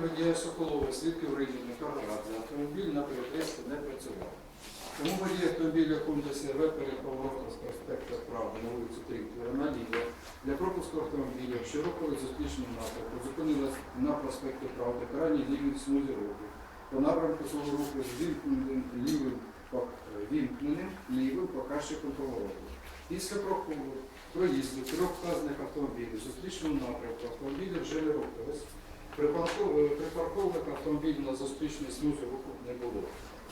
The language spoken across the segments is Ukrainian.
водія Соколова, свідків Ридіна, Каградзе, автомобіль на перехресті не працював. Тому водій автомобіля Honda CRV перед з проспекту Правди на вулицю Тріктора наліво для пропуску автомобіля, що рухали з напрямку, зупинилась на проспекті Правди, крайній лівій смузі руху. По напрямку свого руху з вімкненим лівим, вімкненим лівим показчиком повороту. Після проїзду трьох вказаних автомобілів зустрічному напрямку автомобілі вже не рухались. Припарков- Припаркованих автомобілів на зустрічній смузі руху не було.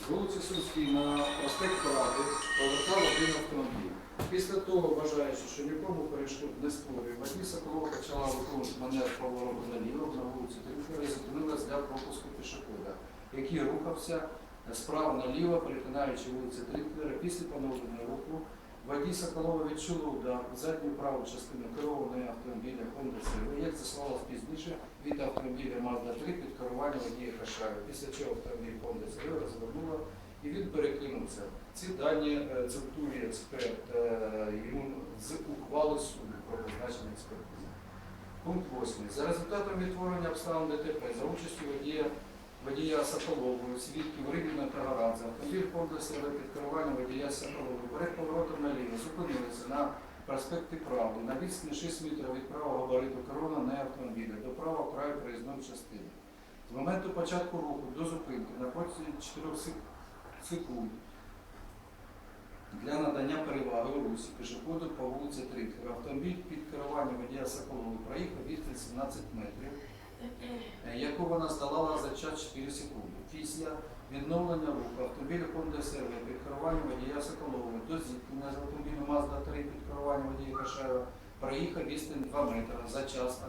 З вулиці Сумській на проспект Правди повертав один автомобіль. Після того, вважаючи, що нікому перешкод не створює, водій Соколова почала виконувати манер повороту наліво на вулиці Трифера і зупинилась для пропуску пішохода, який рухався справа наліво, перетинаючи вулиці Трифера. Після поновлення руху водій Соколова відчула удар в задню праву частину керованої автомобіля Honda CRV, як з'ясувалось пізніше, від автомобіля Mazda 3 під керуванням водія Кашаєва, після чого автомобіль Honda CRV розвернула і він перекинувся. Ці дані е, цитує експерт е, йому з ухвали суду про призначення експертизи. Пункт 8. За результатом відтворення обставин ДТП за участю водія, водія Соколової, свідків Рибіна та Гарадзе, автомобіль CRV під керуванням водія Соколової перед поворотом наліво. Зупинилися на проспекті Правди. На відстані 6 метрів від правого габариту керована не автомобіля. До правого краю проїзної частини. З моменту початку руху до зупинки на протязі 4 секунд для надання переваги у русі пішоходу по вулиці Трикера. Автомобіль під керуванням водія Соколової проїхав відстань 17 метрів, яку вона здолала за час 4 секунди. Після відновлення руху автомобіль Honda CRV під керуванням водія Соколової до зіткнення з автомобілем Mazda 3 під керуванням водія Кашаєва проїхав відстань 2 метри за час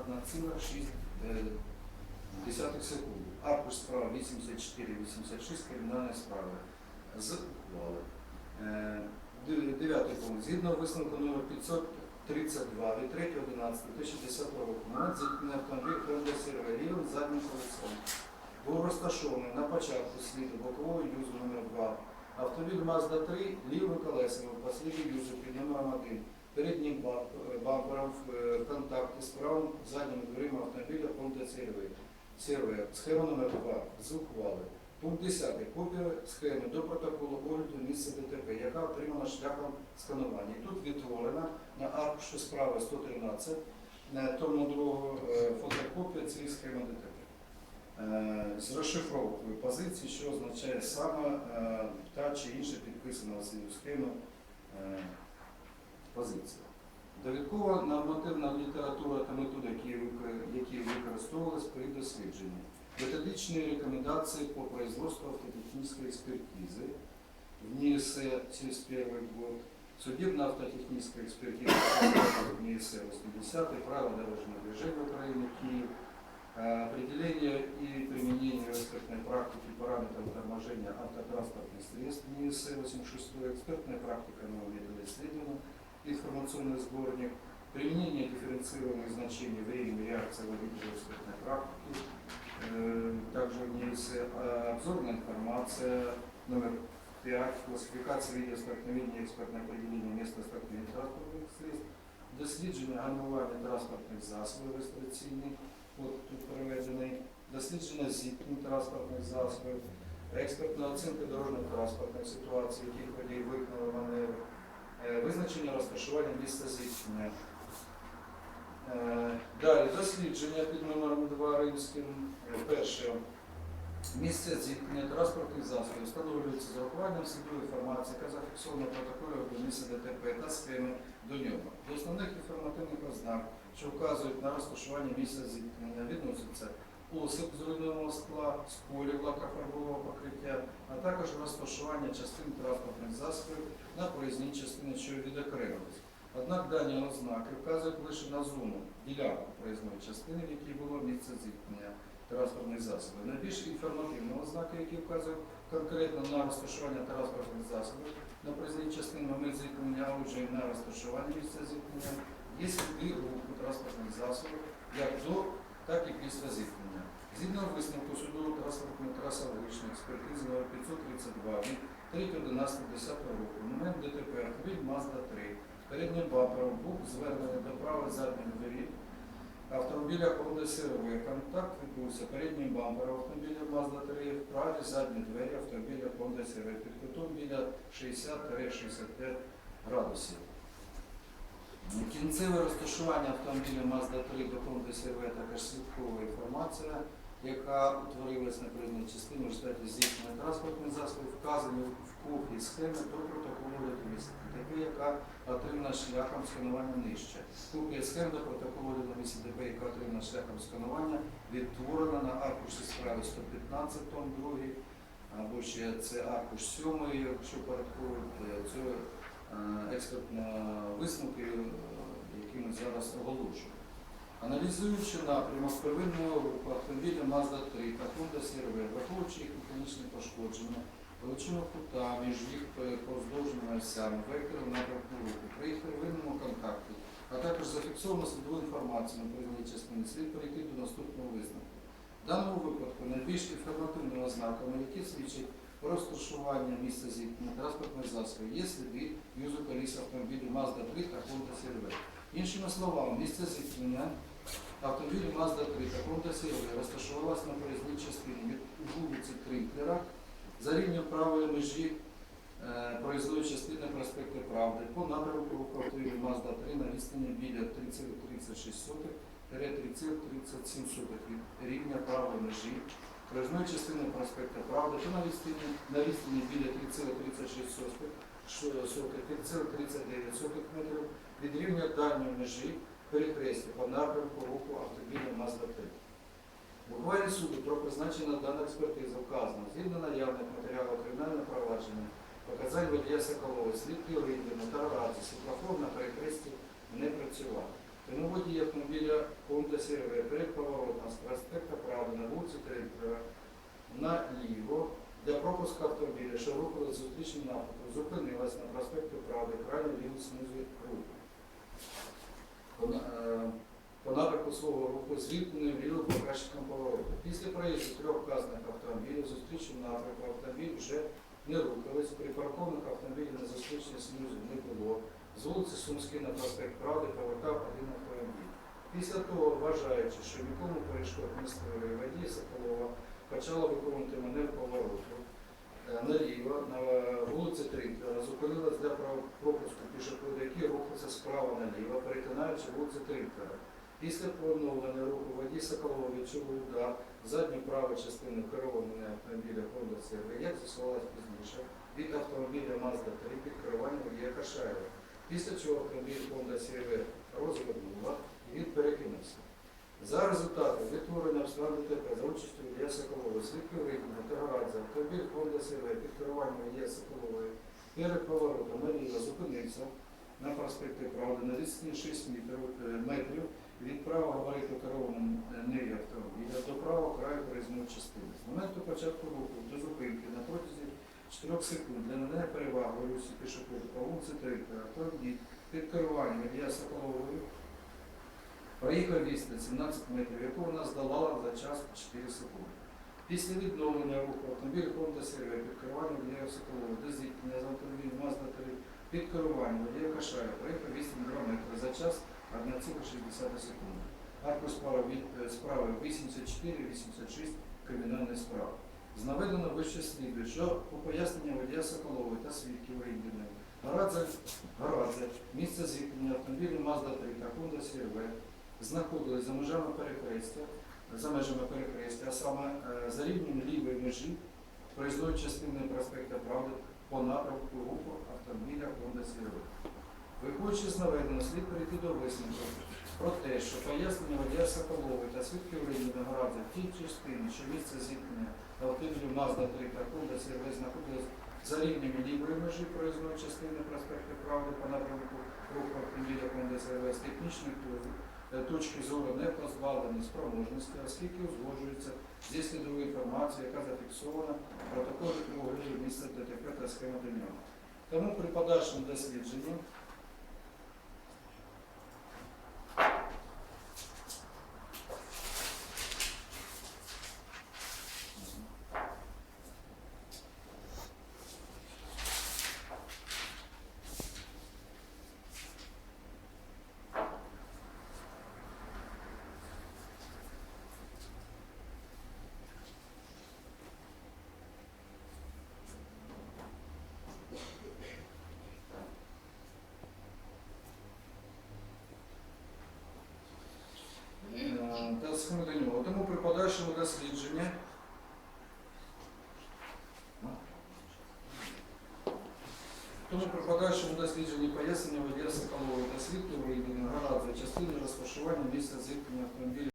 1,6 секунд. Аркуш справа 84-86 кримінальної справи з ухвали. Е, Дев'ятий пункт. Згідно висновку номер 532 від 3.11.2010 року на зіткнення автомобіль Honda CRV лівим заднім колесом був розташований на початку сліду бокового юзу номер 2 Автомобіль Mazda 3 лівим колесом по сліду юзу під номером 1 переднім бампером в е, контакті з правим задніми дверима автомобіля Honda. CRV. Схема номер 2 з ухвали. Пункт 10. Копія схеми до протоколу огляду місця ДТП, яка отримана шляхом сканування. І тут відтворена на аркушу справи 113, тому другого е, фотокопія цієї схеми ДТП. Е, З розшифровкою позиції, що означає саме е, та чи інша підписана в е, позиція. Довідкова нормативна література та методи, які використовувалися при дослідженні. Методичные рекомендации по производству автотехнической экспертизы в НИСЭ через первый год, судебно-автотехническая экспертиза в НИСЭ 80 правила дорожного движения Украины, Киев, э, определение и применение экспертной практики параметров торможения автотранспортных средств НИСЭ 86 экспертная практика нового метода исследования, информационный сборник, применение дифференцированных значений времени реакции водителя экспертной практики, Также есть э, обзорная информация номер 5, классификация вида столкновения, экспертное определение места столкновения транспортных средств, дослідження гальмування транспортних засобів реєстраційний, от тут проведений, дослідження зіткнень транспортних засобів, експертна оцінка дорожньо-транспортних ситуацій, яких водій виконали маневр, е, визначення розташування місця зіткнення, Е, Далі дослідження під номером 2 римським. Е, Перше. Місце зіткнення транспортних засобів встановлюється з урахуванням слідової інформації, яка зафіксована в протоколі до місця ДТП та схеми до нього. До основних інформативних ознак, що вказують на розташування місця зіткнення, відносяться осип з руйнованого скла, сколів лакофарбового покриття, а також розташування частин транспортних засобів на проїзній частині, що відокремились. Однак дані ознаки вказують лише на зону, ділянку проїзної частини, в якій було місце зіткнення транспортних засобів. Найбільш інформативні ознаки, які вказують конкретно на розташування транспортних засобів на проїзній частині момент зіткнення, і на розташування місця зіткнення, є сліди руху транспортних засобів як до, так і після зіткнення. Згідно висновку суду транспортної траси вуличної експертизи номер 532 від 3.11.10 року, момент ДТП автомобіль Mazda 3 переднім бампером був звернений до правої задньої двері автомобіля Honda CR-V. Контакт відбувся переднім бампером автомобіля Mazda 3, праві задні двері автомобіля Honda CR-V під кутом біля 60-65 градусів. Кінцеве розташування автомобіля Mazda 3 до Honda CR-V також свідкова інформація, яка утворилась на передній частині в результаті здійснення транспортних засобів, вказані в копії схеми до протоколу відомості, таке, яка отримана шляхом сканування нижче. Копія схем до протоколу відомості ДП, яка отримана шляхом сканування, відтворена на аркуші справи 115 том 2, або ще це аркуш 7, якщо порядковують цю е, експертна висновки, е, які ми зараз оголошуємо. Аналізуючи напрямок первинного руху автомобіля Mazda 3 та Honda CR-V, враховуючи їх механічне пошкодження, величину кута між їх е, осями, вектором напрямку руху, при їх первинному контакті, а також зафіксовано слідову інформацію на первинній частині, слід перейти до наступного висновку. В даному випадку найбільш інформативними ознаками, які свідчать про розташування місця зіткнення транспортних засобів, є сліди юзу коліс автомобілів Mazda 3 та Honda CR-V. Іншими словами, місце зіткнення автомобілів Mazda 3 та Honda CR-V розташувалося на проїзній частині. Від вулиці Тринклера за рівнем правої межі е, проїзної частини проспекту Правди. По напрямку автомобіля Mazda 3 на відстані біля 3,36 3,37 від рівня правої межі проїзної частини проспекту Правди. Та на відстані, на відстані біля 3,36 3,39 метрів від рівня дальньої межі перехрестя по напрямку руху автомобіля Mazda 3. В ухвалі суду про призначення даної експертизи вказано, згідно наявних матеріалів кримінального провадження, показань водія Соколова, слідки Ридина та Раді, світлофор на перехресті не працював. Тому водій автомобіля Honda CR-V перед поворотом з проспекта Правди на вулиці Трейдера наліво для пропуску автомобіля, що рухали зустрічним напрямку, зупинилась на проспекті Правди, крайній лівий смузі руху. По на- е, По свого руху звідти вліво покращиком повороту. Після проїзду трьох вказаних автомобілів зустрічним напрямку автомобіль вже не рухались, припаркованих автомобілів на зустрічній смузі не було. З вулиці Сумський на проспект Правди повертав один автомобіль. Після того, вважаючи, що нікому перешкод не створює, водій Соколова почала виконувати маневр повороту е, наліво на вулиці Тринклера, зупинилась для пропуску пішохода, який рухався справа наліво, перетинаючи вулицю Тринклера. Після поновлення руху водій Соколова відчув удар в задню праву частину керованого автомобіля Honda CR, як з'ясувалось пізніше, від автомобіля Mazda 3 під керуванням водія Кашаєва. Після чого автомобіль Honda CR розвернула і він перекинувся. За результатом відтворення обставин ДТП за участю водія Соколова, свідків Рибна та Горадзе, автомобіль Honda CR під керуванням водія Соколової перед поворотом наліво зупинився на проспекті Правди на відстані 6 метрів, е, метрів від правого габариту керованого нею автомобіля до правого краю проїзної частини. З моменту початку руху до зупинки на протязі 4 секунд для надання переваги русі пішоходу по вулиці Тринка автомобіль під керуванням Ілля Соколової проїхав відстань 17 метрів, яку вона здолала за час 4 секунди. Після відновлення руху автомобіль Honda CR під керуванням Ілля Соколової до зіткнення з автомобілем Mazda 3 під керуванням Водія Кашая проїхав відстань 2 метри за час 1,6 секунди. Аркуш справи від е, справи 84-86 кримінальної справи. З наведено вище слідує, що по поясненню водія Соколової та свідків Ріндіна Гарадзе, Гарадзе, місце зіткнення автомобілів Mazda 3 та Honda CR-V знаходились за межами перехрестя, за межами перехрестя, а саме е, за рівнем лівої межі проїзної частини проспекту Правди по напрямку руху автомобіля Honda CR-V. Виходячи з наведеного, слід перейти до висновку про те, що пояснення водія Соколової та свідків Рівня в тій частині, що місце зіткнення автомобілів Mazda 3 та Honda CR-V знаходилось за рівнем лівої межі проїзної частини проспекту Правди по напрямку руху автомобіля Honda CR-V з е, точки зору не позбавлені спроможності, оскільки узгоджується зі слідовою інформацією, яка зафіксована в протоколі огляду місця ДТП та схема до нього. Тому при подальшому дослідженні Е, та схеми до нього. Тому при подальшому дослідженні тому при подальшому дослідженні пояснення водія та свідків виявлено гаразд за частини розташування місця зіткнення автомобіля